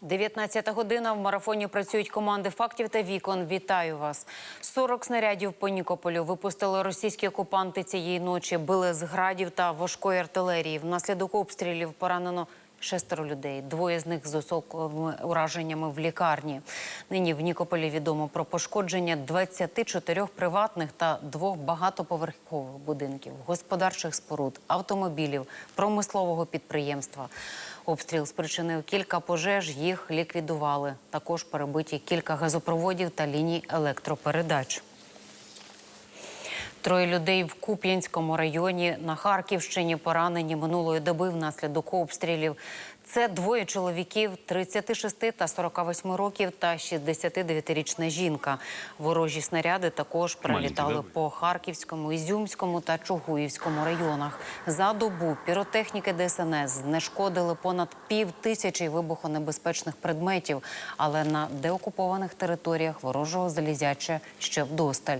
19 година в марафоні працюють команди фактів та вікон. Вітаю вас. 40 снарядів по Нікополю випустили російські окупанти цієї ночі. Били з градів та важкої артилерії. Внаслідок обстрілів поранено шестеро людей. Двоє з них з осколковими ураженнями в лікарні. Нині в Нікополі відомо про пошкодження 24 приватних та двох багатоповерхових будинків, господарчих споруд, автомобілів, промислового підприємства. Обстріл спричинив кілька пожеж, їх ліквідували. Також перебиті кілька газопроводів та ліній електропередач. Троє людей в Куп'янському районі на Харківщині поранені минулої доби внаслідок обстрілів. Це двоє чоловіків 36 та 48 років та 69-річна жінка. Ворожі снаряди також прилітали по Харківському, Ізюмському та Чугуївському районах. За добу піротехніки ДСНС знешкодили понад пів тисячі вибухонебезпечних предметів, але на деокупованих територіях ворожого залізяча ще вдосталь.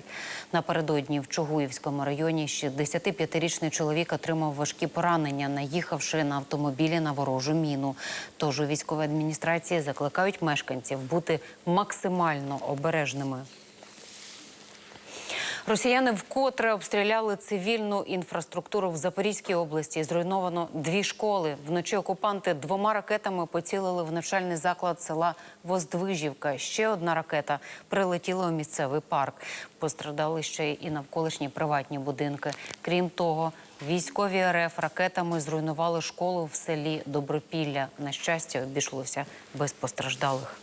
Напередодні в Чугуївському районі 65-річний чоловік отримав важкі поранення, наїхавши на автомобілі на ворожу міну. Тож у військовій адміністрації закликають мешканців бути максимально обережними. Росіяни вкотре обстріляли цивільну інфраструктуру в Запорізькій області. Зруйновано дві школи. Вночі окупанти двома ракетами поцілили в навчальний заклад села Воздвижівка. Ще одна ракета прилетіла у місцевий парк. Пострадали ще і навколишні приватні будинки. Крім того, військові РФ ракетами зруйнували школу в селі Добропілля. На щастя, обійшлося без постраждалих.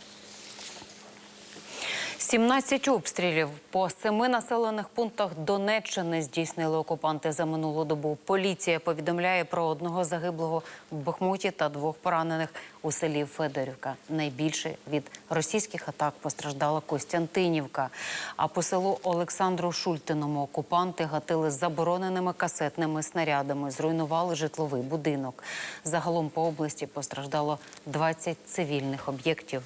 17 обстрілів по семи населених пунктах Донеччини здійснили окупанти за минулу добу. Поліція повідомляє про одного загиблого в Бахмуті та двох поранених у селі Федорівка. Найбільше від російських атак постраждала Костянтинівка. А по селу Олександру Шультиному окупанти гатили забороненими касетними снарядами, зруйнували житловий будинок. Загалом по області постраждало 20 цивільних об'єктів.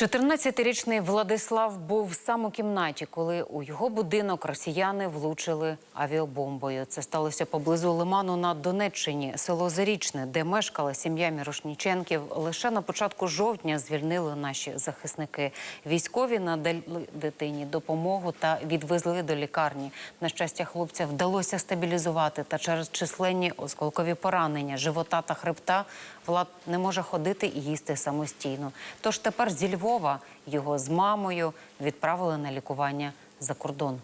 14-річний Владислав був сам у кімнаті, коли у його будинок росіяни влучили авіабомбою. Це сталося поблизу Лиману на Донеччині, село Зарічне, де мешкала сім'я Мірошніченків. Лише на початку жовтня звільнили наші захисники. Військові надали дитині допомогу та відвезли до лікарні. На щастя, хлопця вдалося стабілізувати. Та через численні осколкові поранення живота та хребта Влад не може ходити і їсти самостійно. Тож тепер зі Львова його з мамою відправили на лікування за кордон.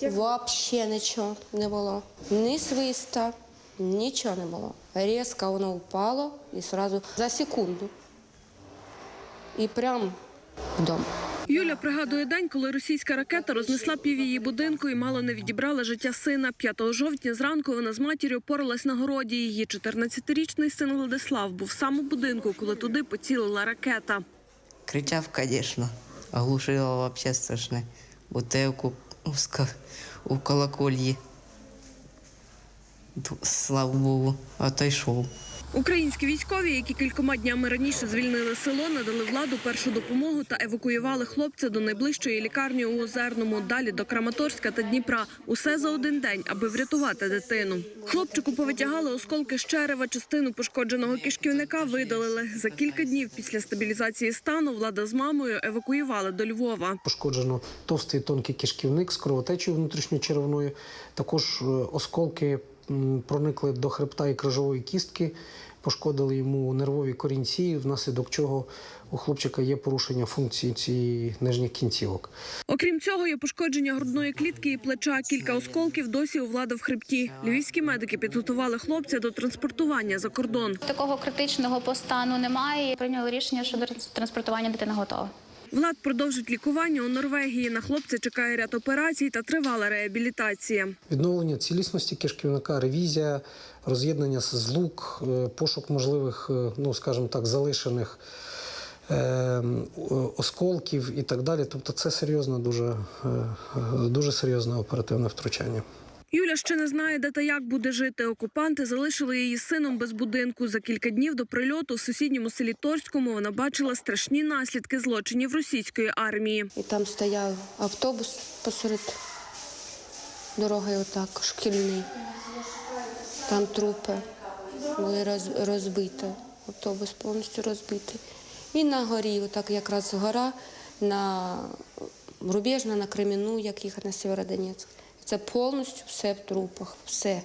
Вообще нічого не було. Ні свиста, нічого не було. Різко воно впало і сразу за секунду. І прям вдома. Юля пригадує день, коли російська ракета рознесла пів її будинку і мало не відібрала життя сина. 5 жовтня зранку вона з матір'ю поралась на городі. Її 14-річний син Владислав був сам у будинку, коли туди поцілила ракета. Кричав, звісно, оглушило вообще страшне. Бутилку у, колокольї. Слава Богу, а то йшов. Українські військові, які кількома днями раніше звільнили село, надали владу першу допомогу та евакуювали хлопця до найближчої лікарні у Озерному, далі до Краматорська та Дніпра. Усе за один день, аби врятувати дитину. Хлопчику повитягали осколки з черева, частину пошкодженого кишківника видалили. За кілька днів після стабілізації стану влада з мамою евакуювали до Львова. Пошкоджено товстий тонкий кишківник з кровотечею внутрішньочеревною. Також е, осколки проникли до хребта і крижової кістки, пошкодили йому нервові корінці, внаслідок чого у хлопчика є порушення функції цієї нижніх кінцівок. Окрім цього, є пошкодження грудної клітки і плеча. Кілька осколків досі у влада в хребті. Львівські медики підготували хлопця до транспортування за кордон. Такого критичного постану немає. Прийняли рішення, що до транспортування дитина готова. Влад продовжить лікування у Норвегії. На хлопця чекає ряд операцій та тривала реабілітація. Відновлення цілісності кишківника, ревізія, роз'єднання з злук, е, пошук можливих, е, ну скажімо так, залишених е, осколків і так далі. Тобто це серйозне, дуже, дуже серйозне оперативне втручання. Юля ще не знає, де та як буде жити. Окупанти залишили її сином без будинку. За кілька днів до прильоту в сусідньому селі Торському вона бачила страшні наслідки злочинів російської армії. І там стояв автобус посеред дороги, отак, шкільний. Там трупи. були роз, розбиті. Автобус повністю розбитий. І на горі, отак якраз гора на Рубежна, на Креміну, як їхати на Сєвєродонецьк. Це повністю все в трупах, все.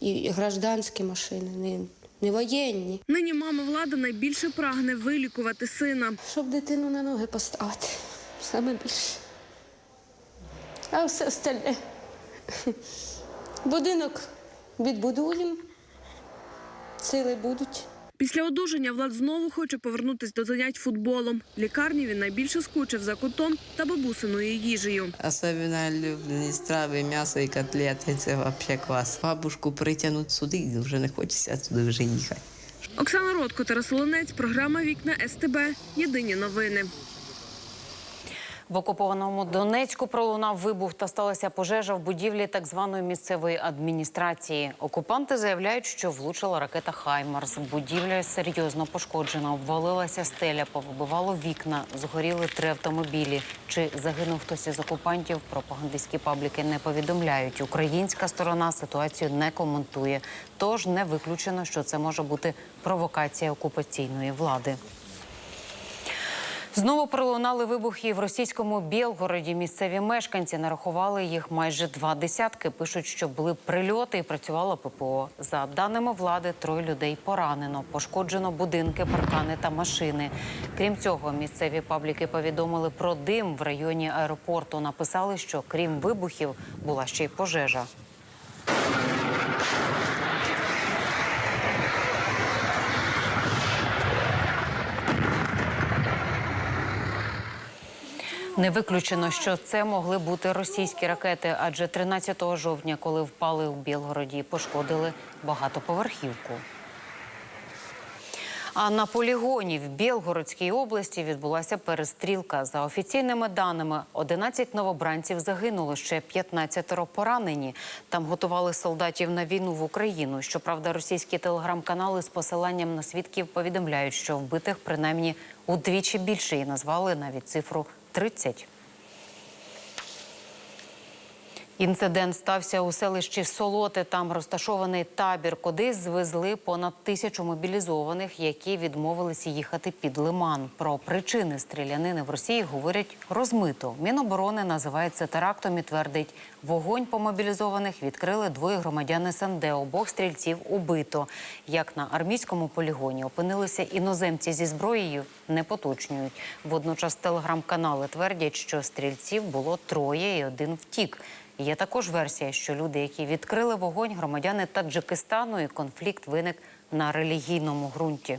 І гражданські машини, не, не воєнні. Нині мама влада найбільше прагне вилікувати сина. Щоб дитину на ноги поставити. Саме більше. А все остальне. Будинок відбудуємо. Сили будуть. Після одужання Влад знову хоче повернутись до занять футболом. В лікарні він найбільше скучив за котом та бабусиною їжею. Особливо люблені страви, м'ясо і котлети. Це взагалі клас. Бабушку притягнуть сюди, вже не хочеться туди вже їхати. Оксана Ротко, Тарас Солонець, програма Вікна СТБ. Єдині новини. В окупованому Донецьку пролунав вибух та сталася пожежа в будівлі так званої місцевої адміністрації. Окупанти заявляють, що влучила ракета Хаймарс. Будівля серйозно пошкоджена. Обвалилася стеля, повибивало вікна, згоріли три автомобілі. Чи загинув хтось із окупантів? Пропагандистські пабліки не повідомляють. Українська сторона ситуацію не коментує. Тож не виключено, що це може бути провокація окупаційної влади. Знову пролунали вибухи в російському Білгороді. Місцеві мешканці нарахували їх майже два десятки. Пишуть, що були прильоти і працювало ППО. За даними влади, троє людей поранено. Пошкоджено будинки, паркани та машини. Крім цього, місцеві пабліки повідомили про дим в районі аеропорту. Написали, що крім вибухів була ще й пожежа. Не виключено, що це могли бути російські ракети, адже 13 жовтня, коли впали у Білгороді, пошкодили багатоповерхівку. А на полігоні в Білгородській області відбулася перестрілка. За офіційними даними, 11 новобранців загинули, ще 15 поранені. Там готували солдатів на війну в Україну. Щоправда, російські телеграм-канали з посиланням на свідків повідомляють, що вбитих принаймні удвічі більше і назвали навіть цифру 30. Інцидент стався у селищі Солоти. Там розташований табір, куди звезли понад тисячу мобілізованих, які відмовилися їхати під лиман. Про причини стрілянини в Росії говорять розмито. Міноборони називає це терактом і твердить, вогонь по мобілізованих відкрили двоє громадян СНД. Обох стрільців убито. Як на армійському полігоні опинилися іноземці зі зброєю, не поточнюють. Водночас телеграм-канали твердять, що стрільців було троє і один втік. Є також версія, що люди, які відкрили вогонь, громадяни Таджикистану, і конфлікт виник на релігійному ґрунті.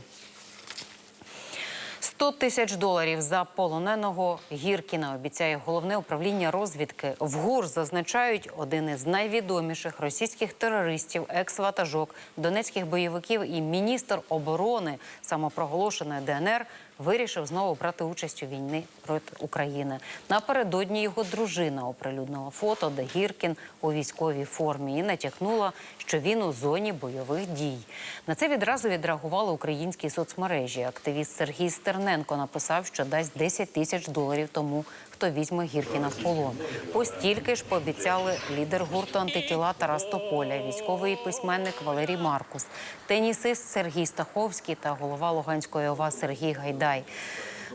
100 тисяч доларів за полоненого Гіркіна обіцяє головне управління розвідки. В ГУР зазначають один із найвідоміших російських терористів, екс-ватажок, донецьких бойовиків і міністр оборони самопроголошеної ДНР вирішив знову брати участь у війні проти України. Напередодні його дружина оприлюднила фото, де Гіркін у військовій формі і натякнула, що він у зоні бойових дій. На це відразу відреагували українські соцмережі. Активіст Сергій Стерненко написав, що дасть 10 тисяч доларів тому, хто візьме Гіркіна в полон. Постільки ж пообіцяли лідер гурту антитіла Тарас Тополя, військовий письменник Валерій Маркус, тенісист Сергій Стаховський та голова Луганської ОВА Сергій Гайдай.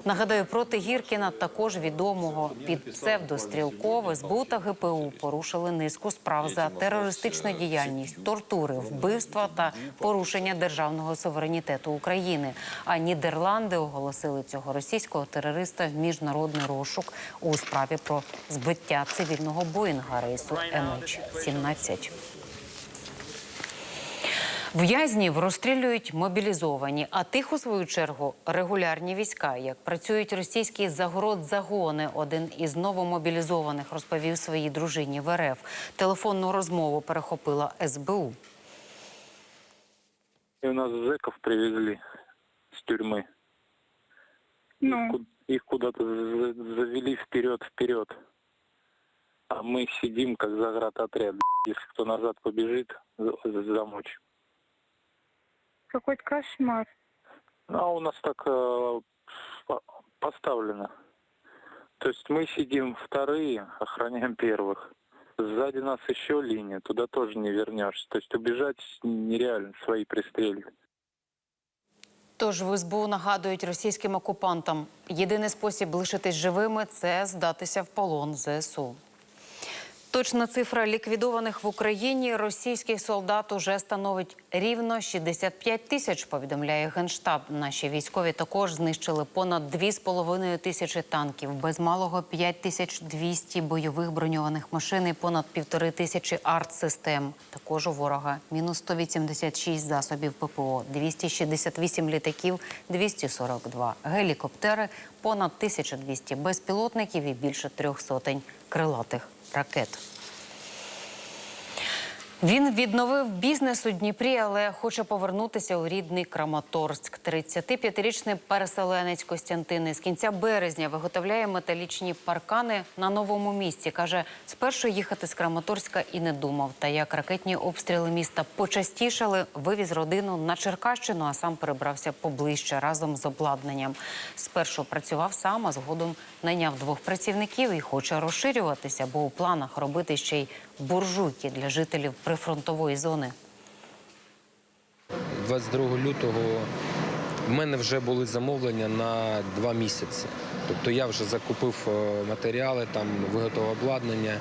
Нагадаю, проти Гіркіна, також відомого під псевдострілков, СБУ та ГПУ порушили низку справ за терористичну діяльність, тортури, вбивства та порушення державного суверенітету України. А Нідерланди оголосили цього російського терориста в міжнародний розшук у справі про збиття цивільного боїнга рейсу MH17. В'язнів розстрілюють мобілізовані, а тих, у свою чергу, регулярні війська. Як працюють російські загород-загони, один із новомобілізованих розповів своїй дружині в РФ. Телефонну розмову перехопила СБУ. И у нас зэков привезли с тюрьмы. Ну, Их, ку- их куда-то за- завели вперед-вперед. А мы сидим, как заградотряд. Если кто назад побежит, за- за- замочь. какой-то кошмар. Ну, а у нас так э, по- поставлено. То есть мы сидим вторые, охраняем первых. Сзади нас еще линия, туда тоже не вернешься. То есть убежать нереально, свои пристрелят. Тож в СБУ нагадують російським окупантам, єдиний спосіб лишитись живими це здатися в полон ЗСУ. Точна цифра ліквідованих в Україні російських солдат уже становить рівно 65 тисяч. Повідомляє генштаб. Наші військові також знищили понад 2,5 тисячі танків, без малого 5200 бойових броньованих машин і понад півтори тисячі артсистем. Також у ворога мінус 186 засобів ППО, 268 літаків, 242 гелікоптери, понад 1200 безпілотників і більше трьох сотень крилатих raqueta. Він відновив бізнес у Дніпрі, але хоче повернутися у рідний Краматорськ. 35-річний переселенець Костянтин з кінця березня виготовляє металічні паркани на новому місці. Каже, спершу їхати з Краматорська і не думав. Та як ракетні обстріли міста почастішали, вивіз родину на Черкащину, а сам перебрався поближче разом з обладнанням. Спершу працював сам, а згодом найняв двох працівників і хоче розширюватися, бо у планах робити ще й буржуйки для жителів прифронтової зони. 22 лютого в мене вже були замовлення на два місяці. Тобто я вже закупив е, матеріали, там виготовив обладнання,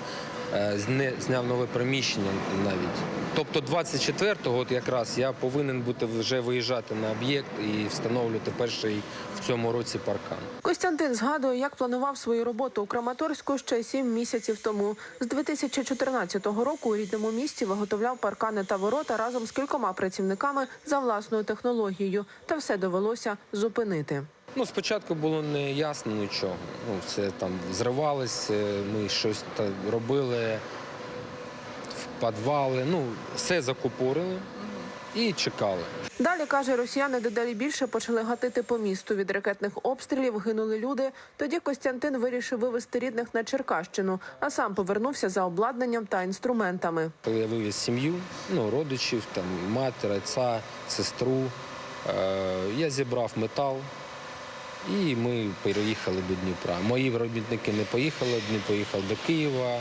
е, зняв нове приміщення навіть. Тобто 24-го от якраз я повинен бути вже виїжджати на об'єкт і встановлювати перший в цьому році паркан. Костянтин згадує, як планував свою роботу у Краматорську ще сім місяців тому. З 2014 року у рідному місті виготовляв паркани та ворота разом з кількома працівниками за власною технологією. Та все довелося зупинити. Ну, спочатку було не ясно нічого. Ну, все там зривалось, е, ми щось робили підвали. Ну, все закупорили і чекали. Далі каже, росіяни дедалі більше почали гатити по місту. Від ракетних обстрілів гинули люди. Тоді Костянтин вирішив вивезти рідних на Черкащину, а сам повернувся за обладнанням та інструментами. Коли я вивіз сім'ю, ну, родичів, там, матір, отця, сестру, е, я зібрав метал і ми переїхали до Дніпра. Мої робітники не поїхали, один поїхав до Києва,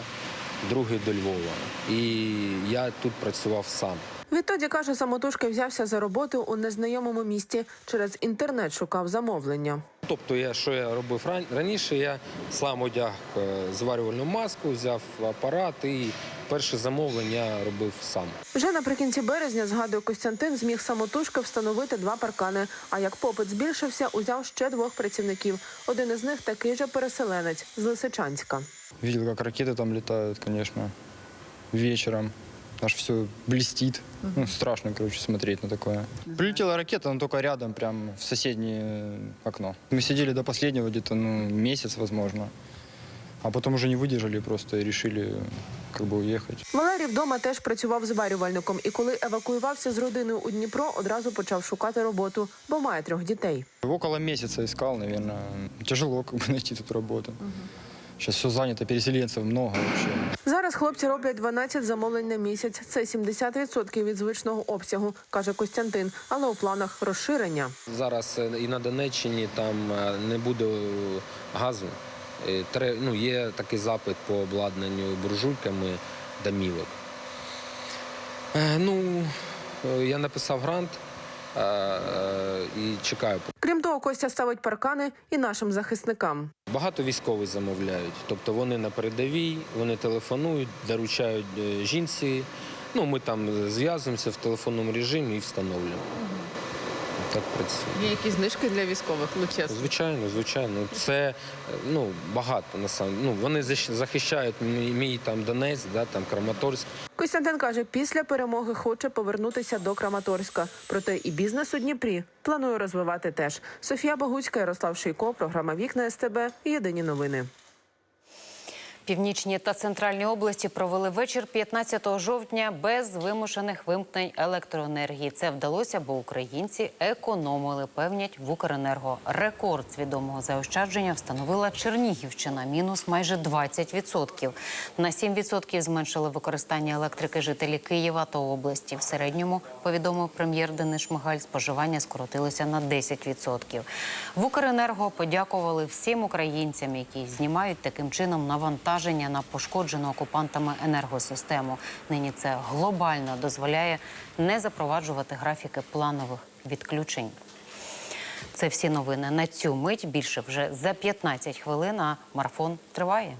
другий до Львова. І я тут працював сам. Відтоді каже, самотужки взявся за роботу у незнайомому місті. Через інтернет шукав замовлення. Тобто, я, що я робив ран- раніше, я сам одяг е, зварювальну маску, взяв апарат і перше замовлення я робив сам. Вже наприкінці березня, згадує Костянтин, зміг самотужки встановити два паркани. А як попит збільшився, узяв ще двох працівників. Один із них такий же переселенець з Лисичанська. Видел, как ракеты там летают, конечно, вечером. Аж все блестит. Ну, страшно, короче, смотреть на такое. Прилетела ракета, но только рядом, прям в соседнее э, окно. Мы сидели до последнего где-то, ну, месяц, возможно. А потом уже не выдержали просто и решили как бы уехать. Валерій вдома теж працював зварювальником, і коли евакуювався з родиною у Дніпро, одразу почав шукати роботу, бо має трьох дітей. Около месяца искал, наверное. Тяжело как бы найти тут работу. Сейчас все занято, переселенцев много вообще. Зараз хлопці роблять 12 замовлень на місяць. Це 70% від звичного обсягу, каже Костянтин. Але у планах розширення. Зараз е, і на Донеччині там е, не буде е, газу. Е, Ну, є такий запит по обладнанню буржуйками домівок. Е, Ну, е, я написав грант і чекаю. Крім того, Костя ставить паркани і нашим захисникам. Багато військових замовляють. Тобто вони на передовій, вони телефонують, доручають жінці. Ну, ми там зв'язуємося в телефонному режимі і встановлюємо. Так працює. Є якісь знижки для військових? Ну чесно. Звичайно, звичайно. Це ну, багато на ну, Вони захищають мій, мій там Донець, да, там Краматорськ. Костянтин каже, після перемоги хоче повернутися до Краматорська. Проте і бізнес у Дніпрі планує розвивати теж. Софія Богуцька, Ярослав Шийко, програма Вікна СТБ. Єдині новини. Північні та центральні області провели вечір 15 жовтня без вимушених вимкнень електроенергії. Це вдалося, бо українці економили, певнять в Укренерго. Рекорд свідомого заощадження встановила Чернігівщина – мінус майже 20%. На 7% зменшили використання електрики жителі Києва та області. В середньому, повідомив прем'єр Денис Шмигаль, споживання скоротилося на 10%. В Укренерго подякували всім українцям, які знімають таким чином навантаження навантаження на пошкоджену окупантами енергосистему. Нині це глобально дозволяє не запроваджувати графіки планових відключень. Це всі новини на цю мить. Більше вже за 15 хвилин. А марафон триває.